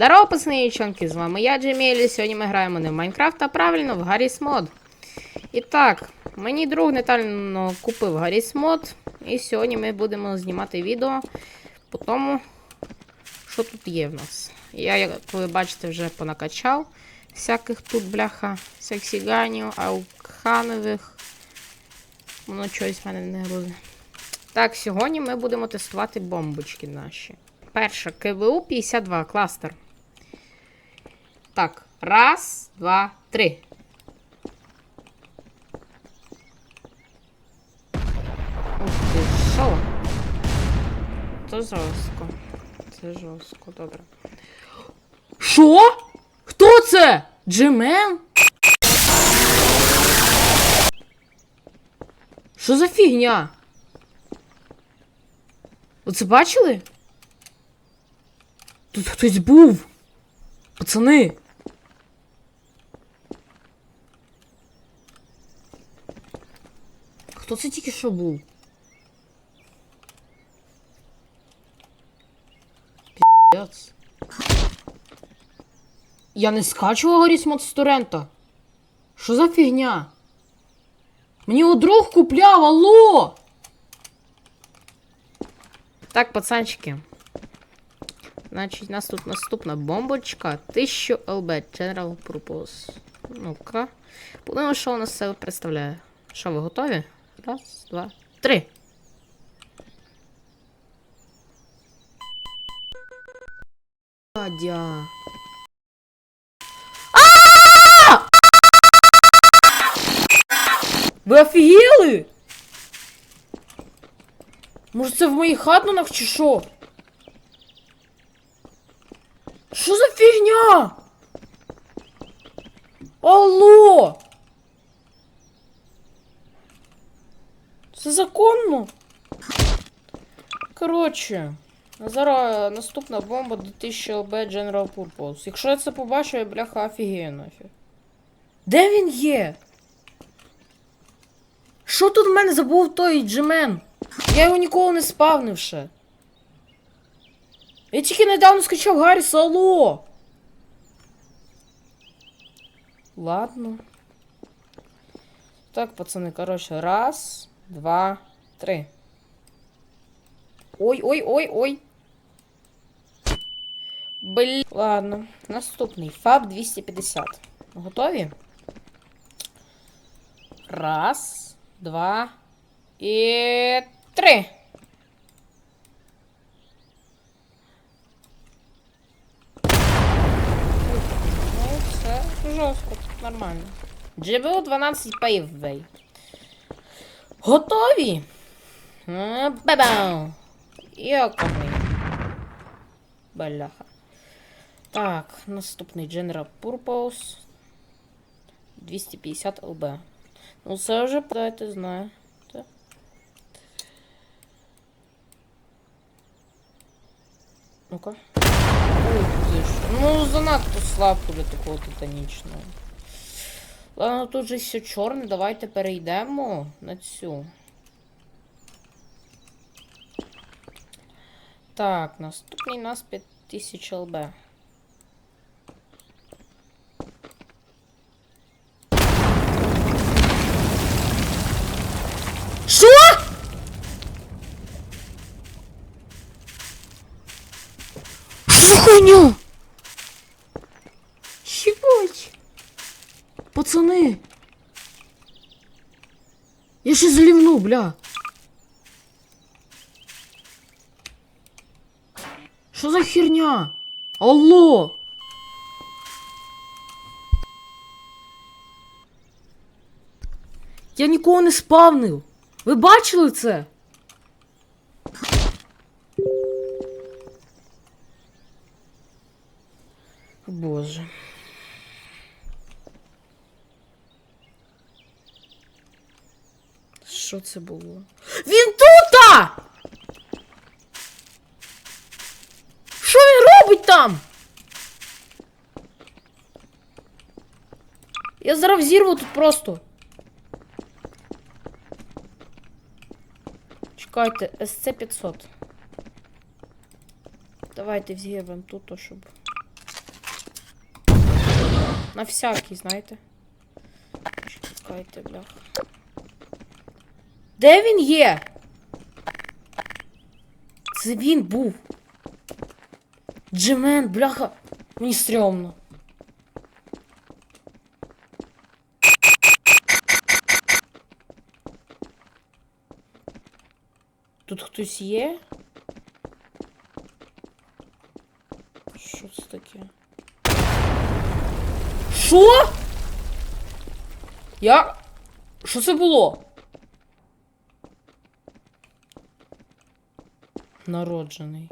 Здорово, пацани і з вами я, Джемілі. Сьогодні ми граємо не в Майнкрафт, а правильно в Гарріс Мод. І так, мені друг детально купив Гарріс Мод. І сьогодні ми будемо знімати відео по тому, що тут є в нас. Я, як ви бачите, вже понакачав всяких тут, бляха, сексіганів, аукханових. Воно чогось в мене не грузить. Так, сьогодні ми будемо тестувати бомбочки наші. Перша КВУ 52 кластер. Так, раз, два, три. Ух ти, що? Це жорстко. Це жорстко, добре. Що? Хто це? Джимен? Що за фігня? Оце бачили? Тут хтось був. Пацани. Хто це тільки що був? Піздець. Я не скачував Мод з. Що за фігня? Мені його друг купляв, алло! Так, пацанчики. Значить, у нас тут наступна бомбочка. 1000 ЛБ General Purpose. Ну-ка. Подивимо, що вона з себе представляє. Що, ви готові? Раз, два, три. Дядя. Ви офігіли? Може це в моїх хатнунах чи що? Що за фігня? Алло! Це законно? Коротше, зараз наступна бомба до 1000 ЛБ General Purpose. Якщо я це побачу, я бляха офігею нафіг. Де він є? Що тут в мене забув той джемен? Я його ніколи не спавнив ще. Я тільки недавно скачав Гарріса, алло! Ладно. Так, пацани, коротше, раз, два, три. Ой, ой, ой, ой. Блін. Ладно. Наступний. ФАБ 250. Готові? Раз, два і три. Ну, все жорстко, нормально. GBU 12 Paveway. Готові? Бабам! Йокомий. Бляха. Так, наступний General Purpose. 250 ЛБ. Ну, це вже, дайте знаю. Ну-ка. Ну, занадто слабко для такого титанічного. Ладно, тут же все чорне, давайте перейдемо на цю. Так, наступний у нас 5000 ЛБ. Ще залівну, бля. Що за херня? Алло! Я нікого не спавнив. Ви бачили це? Що це було? Він тута! Що він робить там? Я зараз взірву тут просто. Чекайте, SC500. Давайте взірвемо тут, щоб. На всякий, знаєте. Чекайте, бляха. Де він є? Це він був. Джемен, бляха. Мені стрьомно. Тут хтось є? Що це таке? Що? Я. Що це було? Народжений.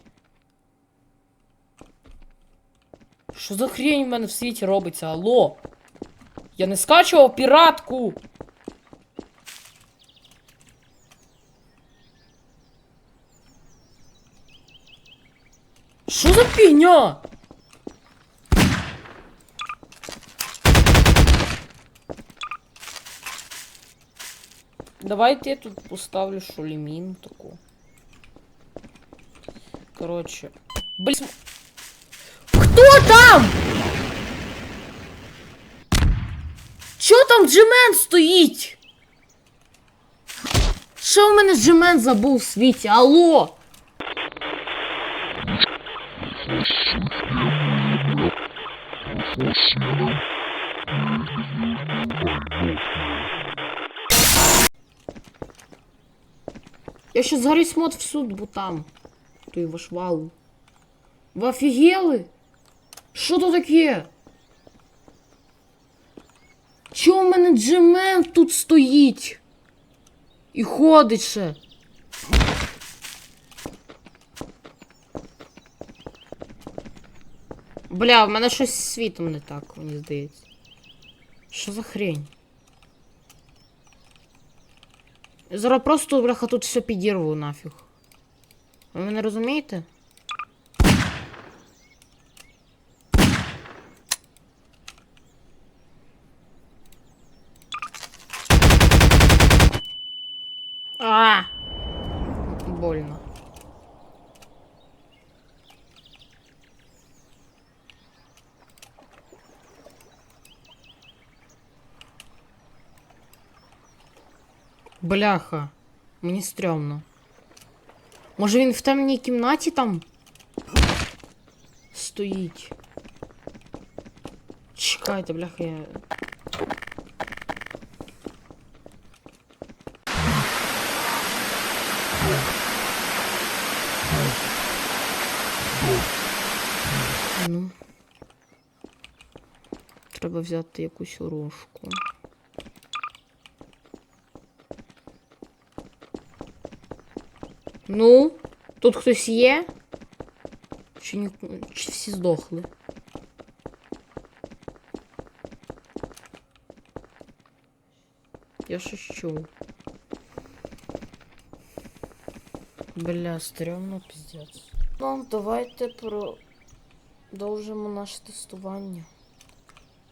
Що за хрень в мене в світі робиться? Алло? Я не скачував піратку. Що за фігня? Давайте я тут поставлю шулімін таку. Короче. Блин. Хто там? Чо там Джемен стоїть? Що в мене Джемен забув в світі? Алло? Я ще зараз мод в суд, бо там. Той ваш вал. Ви офігели? Що то таке? Чого в мене Джемен тут стоїть? І ходить ще. Бля, в мене щось з світом не так, мені здається. Що за хрень? Зараз просто, бляха, тут все підірву нафіг. Ви мене розумієте? А! Больно. Бляха. Мені стрьомно. Може він в темній кімнаті там стоїть. Чекайте, бляха, я. Ну. Треба взяти якусь рожку. Ну, тут хтось є? Чи, ні... Чи всі здохли? Я щось чув. Бля, стрьомно піздець. Ну, давайте продовжимо наше тестування.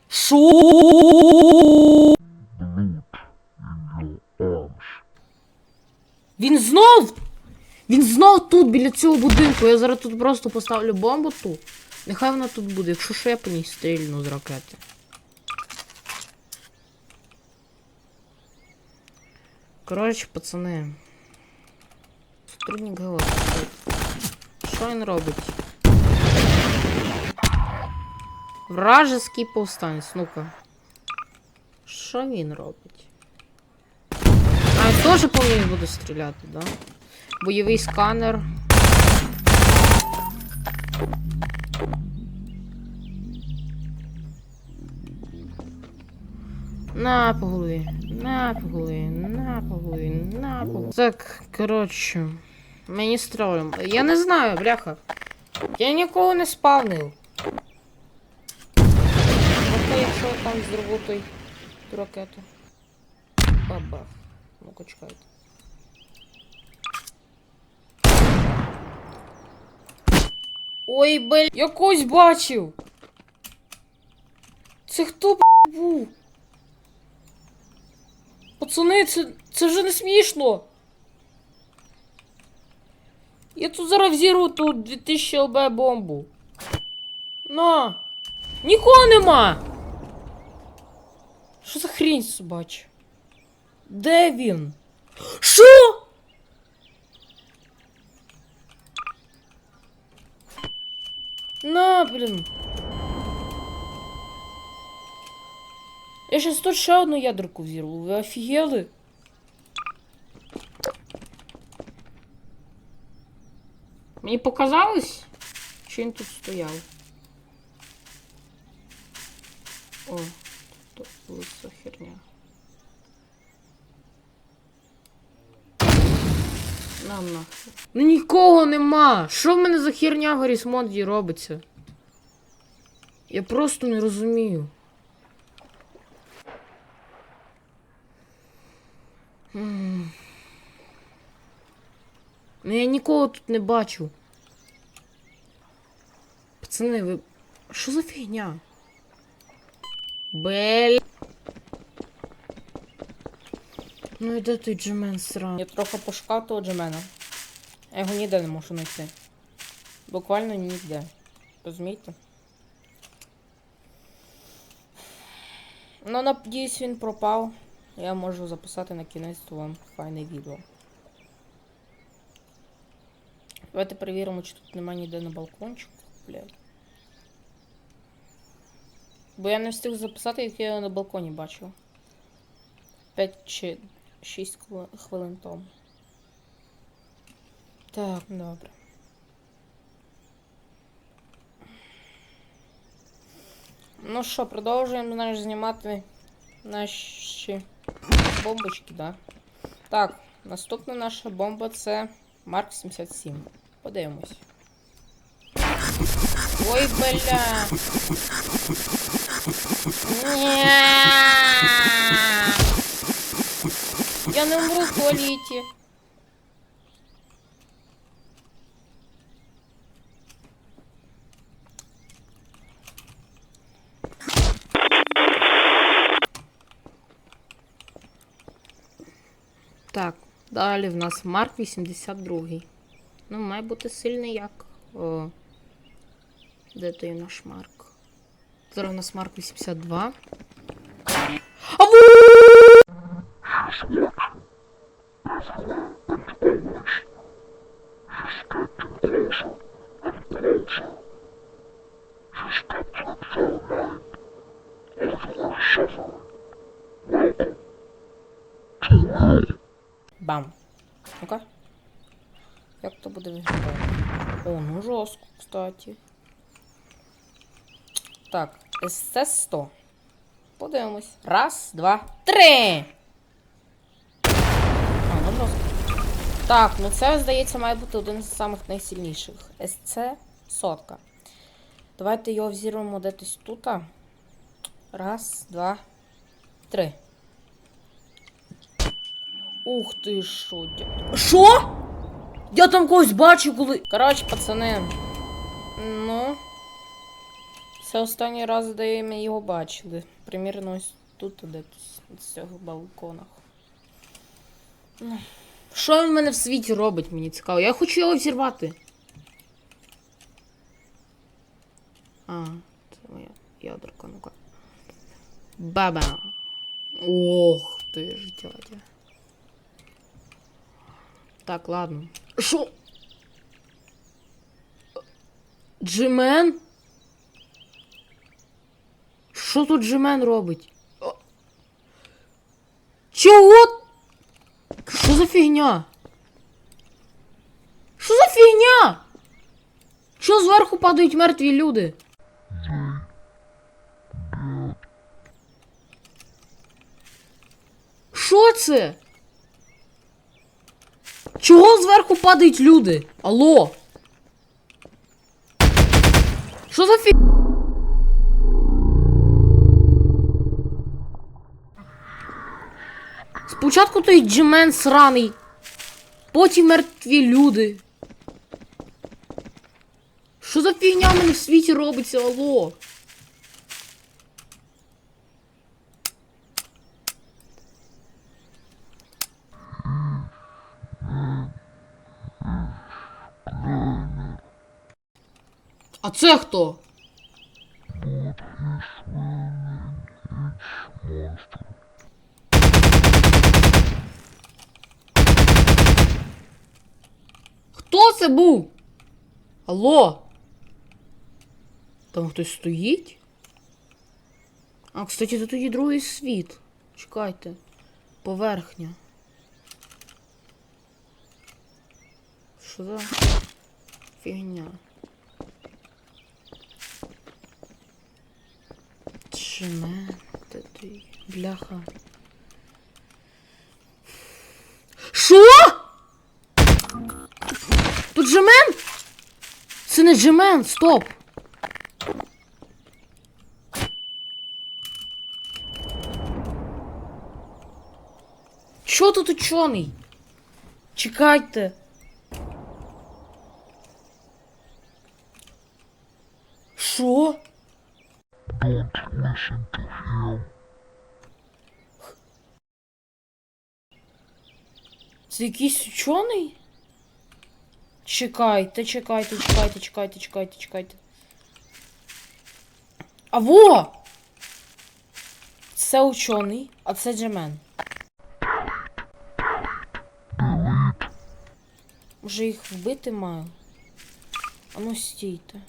Шо? Він знов! Він знов тут, біля цього будинку. Я зараз тут просто поставлю бомбу ту. Нехай вона тут буде, якщо що я по ній стрільну з ракети. Коротше, пацани. Сотрудник ГО. Що він робить? Вражеский повстанець, ну-ка. Що він робить? А, він теж по буде стріляти, да? Бойовий сканер. На по голові, на по на по на по. Так, коротше. Мені стрілим. Я не знаю, бляха. Я нікого не спавнив. Тобто, якщо я там зробу той ту ракету. Бабах. Ну-ка, чекайте. Ой, блядь, я когось бачив. Це хто б**, був? Пацани, це, це вже не смішно. Я тут зараз взірву ту 2000 ЛБ бомбу. На. Нікого нема. Що за хрінь собача? Де він? Що? На, блін. Я щас тут ще одну ядерку взірву. Ви офігели? Мені показалось, що він тут стояв. О, тут лиса херня. Нам нахер. Ну нікого нема! Що в мене за херня в Гаррісмонді робиться? Я просто не розумію. Ну я нікого тут не бачу. Пацани, ви. Що за фігня? Бель. Ну і де той Джемен сран? Я трохи пошукав того Джемена. Я його ніде не можу знайти. Буквально ніде. Розумієте? Ну, надіюсь, він пропав. Я можу записати на кінець вам файне відео. Давайте перевіримо, чи тут немає ніде на балкончику. Блядь. Бо я не встиг записати, як я його на балконі бачив. 5 чи 6 хвилин тому. Так, добре. Ну що, продовжуємо знаєш, знімати наші бомбочки, да? Так, наступна наша бомба це Марк 77. Подивимось. Ой, бля. Ні. Я не умру в туалеті. Так, далі в нас Марк 82. Ну, має бути сильний як. О. Де той наш Марк? Зараз у нас Марк 82. А ву! Бам. Ну-ка. Як то буде виглядати? О, ну жорстко, кстати. Так, СС-100. Подивимось. Раз, два, три. А, ну жорстко. Так, ну це, здається, має бути один з самих найсильніших. СЦ сотка. Давайте його взірвемо десь тут. Раз, два, три. Ух ти що, дядь. Що? Я там когось бачу, коли. Коротше, пацани. Ну. Це останній раз, де ми його бачили. Примірно ось тут, де з цього балкона. Що він в мене в світі робить, мені цікаво. Я хочу його взірвати. А, це моя ядерка, ну-ка. Баба. Ох ти ж, дядя. Так, ладно. Шо? Джимен? Що тут Джимен робить? Чого? Що за фігня? Що за фігня? Що зверху падають мертві люди? Що це? Чого зверху падають люди? Алло? Що за фі... Спочатку той джемен сраний. Потім мертві люди. Що за фігня в мене в світі робиться, алло? А це хто? Monster це був? Алло? Там хтось стоїть? А, кстати, тут тоді другий світ. Чекайте. Поверхня. Що за фігня? Чемен, ти? Бляха. Що? Тут Джемен? Це не Джемен, стоп. Чо тут учений? Чекайте. Що? Це якийсь учений? Чекайте, чекайте, чекайте, чекайте, чекайте, чекайте. А во! Це учений, а це Джемен. Може їх вбити маю? А ну стійте.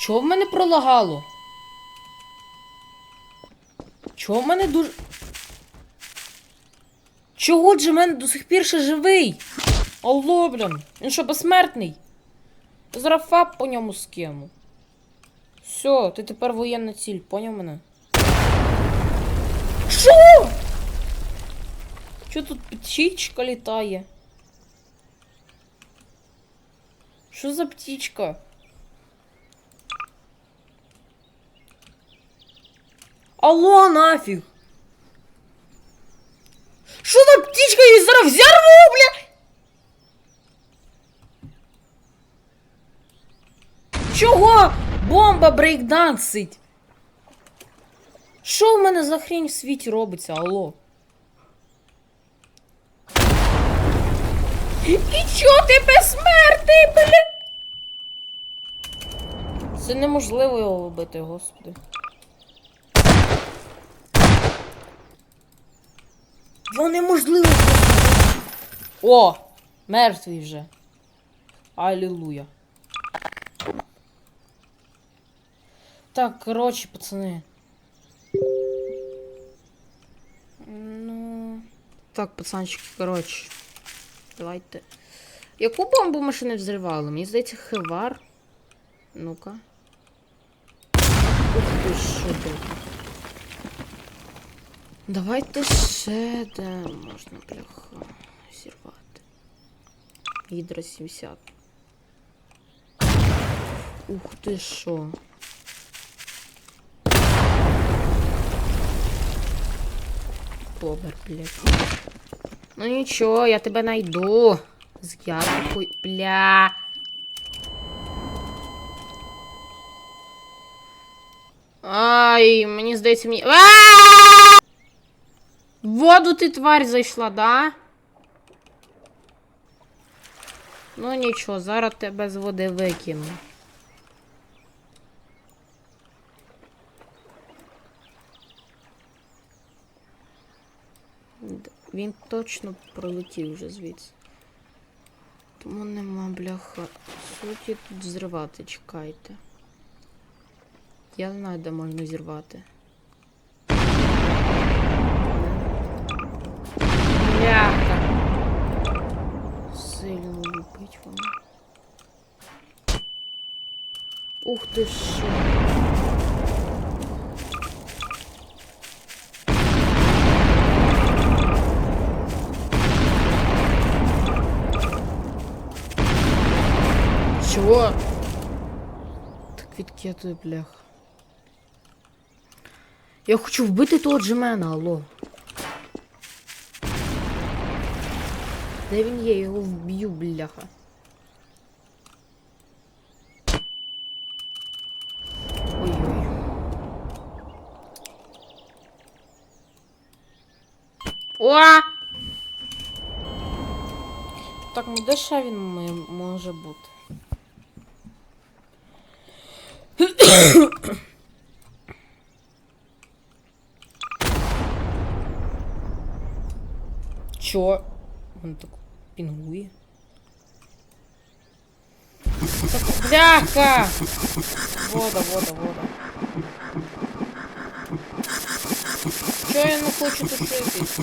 Чого в мене пролагало? Чого в мене дуже. Чого Джемен до сих пір ще живий? Алло, блін. Він що, безсмертний? Зараз по ньому скину. Все, ти тепер воєнна ціль, поняв мене? Що? Що тут птічка літає? Що за птічка? Алло, нафіг! Що за птічка її зараз взярву, бля? Чого? Бомба брейкдансить? Що в мене за хрінь в світі робиться, алло? І чо ти безсмертний, бля? Це неможливо його вбити, господи. Його неможливо. О! Мертвий вже. Алілуя. Так, коротше, пацани. Ну. Так, пацанчики, коротше. Давайте. Яку бомбу ми ще не взривали? Мені здається, хевар. Ну-ка. Ух ти що ти. Давайте ще де можна бляха зірвати. Гідра 70. Ух ти що. Бобер, блядь. Ну нічого, я тебе найду. З ядкою, бля. Ай, мені здається, мені. А! Воду ти тварь зайшла, да? Ну нічого, зараз тебе з води викину. Він точно пролетів вже звідси. Тому нема бляха. Суті тут зривати, чекайте. Я знаю, де можна зірвати. Сильно лупить воно. Ух ти що. Чого? Так відкидує бляха. Я хочу вбити того Джемена, алло. Де він є? Я його вб'ю, бляха. Ой-ой. О! Так, ну де ще він м- може бути? Чо? Він так Пінгує. Так, бляха! Вода, вода, вода. Чо я не хочу тушитись?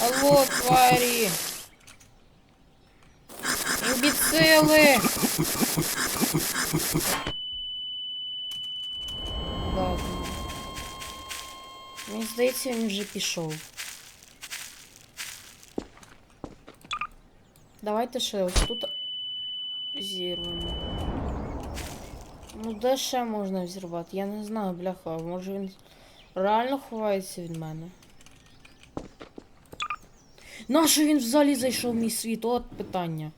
Алло, тварі! Імбіцили! Ладно. Мені здається, він вже пішов. Давайте ще ось тут зірвемо. Ну де ще можна взірвати? Я не знаю, бляха, може він реально ховається від мене. Нащо він взагалі зайшов в мій світ? От питання.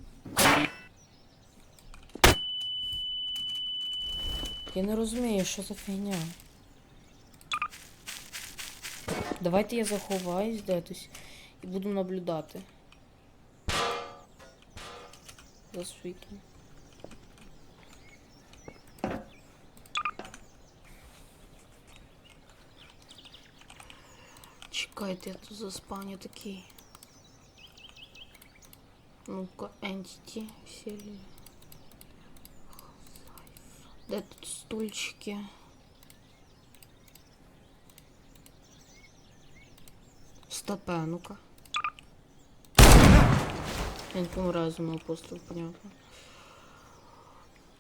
Я не розумію, що за фігня. Давайте я заховаюсь десь і буду наблюдати. За світом. Чекайте, я тут заспавню такий. Ну-ка, entity, сели. Де тут стульчики? Стопе, а ну-ка. Я не помню разумного апостол, понятно.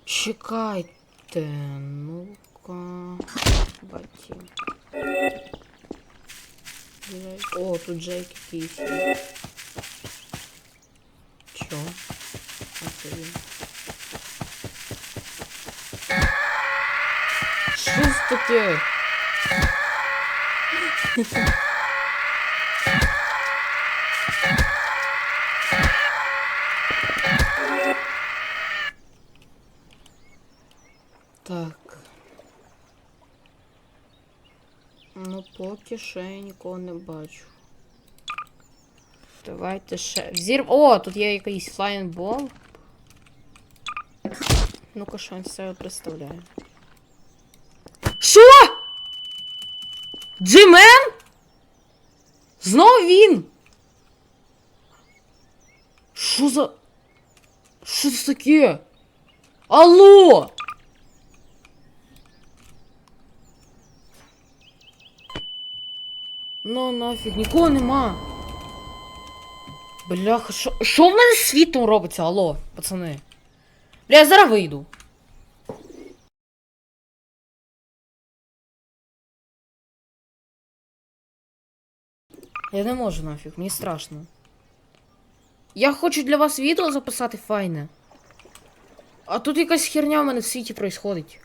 Чекайте, ну-ка. Джейк. О, тут Джейк. Чо? А це він. Таке? Так. Поки я нікого не бачу. Давайте ще. Взір... О, тут є якийсь флайнбол. Ну-ка, що він себе представляє. Що? Джимен? Знову він? Що за. Що це таке? Алло! Ну нафіг, нікого нема. Бляха, що. Що в мене з світом робиться, алло, пацани? Бля, я зараз вийду. Я не можу нафіг, мені страшно. Я хочу для вас відео записати файне. А тут якась херня в мене в світі происходить.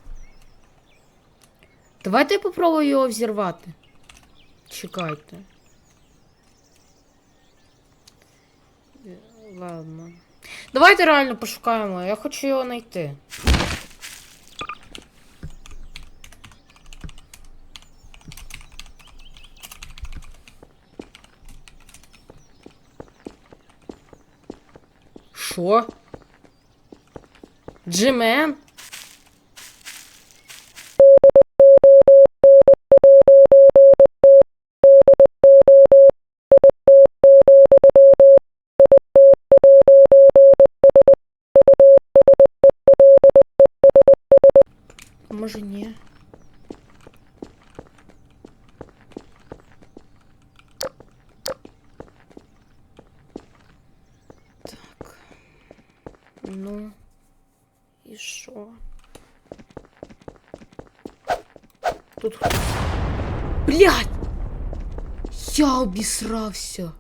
Давайте я попробую його взірвати. Чекайте. Ладно. Давайте реально пошукаємо. Я хочу його знайти. Що? Джимен? А Може ні. Так. Ну. І що? Тут. Блядь! Я обісрався.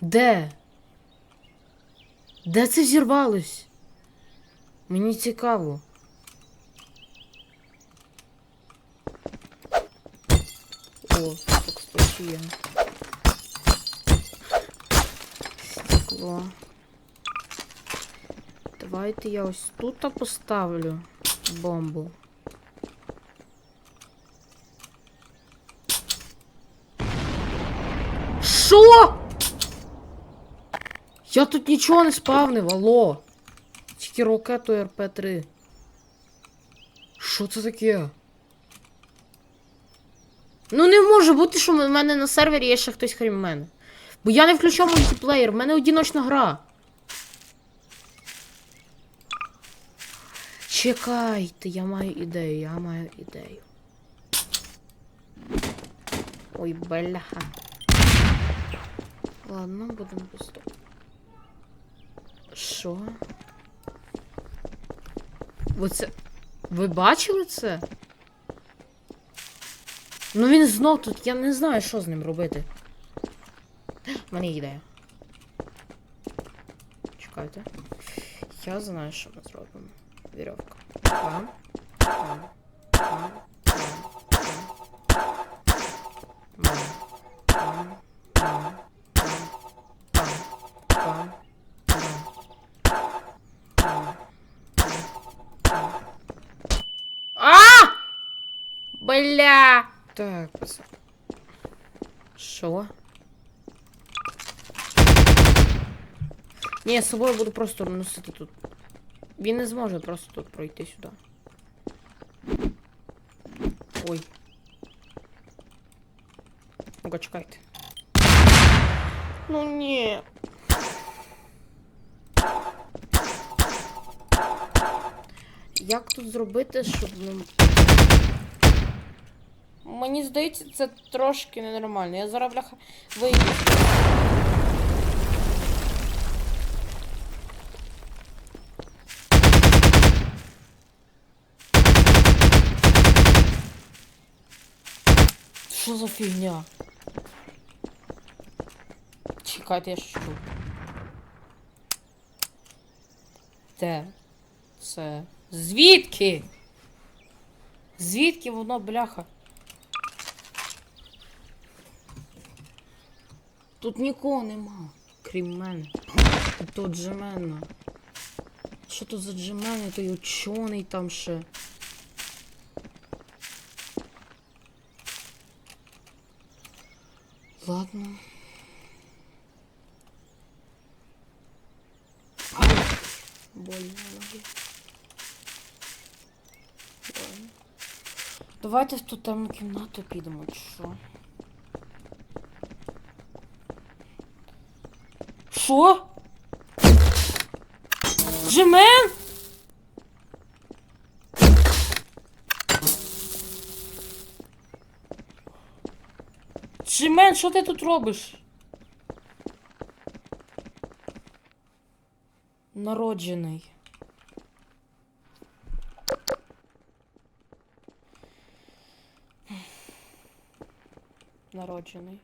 Де? Де це зірвалось? Мені цікаво. О, є. Стекло. Давайте я ось тут поставлю бомбу. Що? Я тут нічого не спавнив, алло. Тільки ракету РП-3. Що це таке? Ну не може бути, що в мене на сервері є ще хтось крім мене. Бо я не включав мультиплеєр, в мене одіночна гра. Чекайте, я маю ідею, я маю ідею. Ой, бляха. Ладно, будемо просто. Що? Ви це. Ви бачили це? Ну він знов тут, я не знаю, що з ним робити. У мене є ідея. Чекайте. Я знаю, що ми зробимо. Вірьовка. Там. Бля! Так. Що? Ні, з собою буду просто носити тут. Він не зможе просто тут пройти сюди. Ой. Ну-ка, чекайте. Ну ні. Як тут зробити, щоб. Мені здається, це трошки ненормально. Я зараз бляха вийду. Що за фігня? Чекайте, я що? Де? Це. Звідки? Звідки воно, бляха? Тут нікого нема, крім мене. Тут Джемена. Що тут за Джемена, той учений там ще. Ладно. Ай, больно ноги. Давайте в ту темну кімнату підемо, чи що? Що? Ти тут робиш? Народжений. Народжений.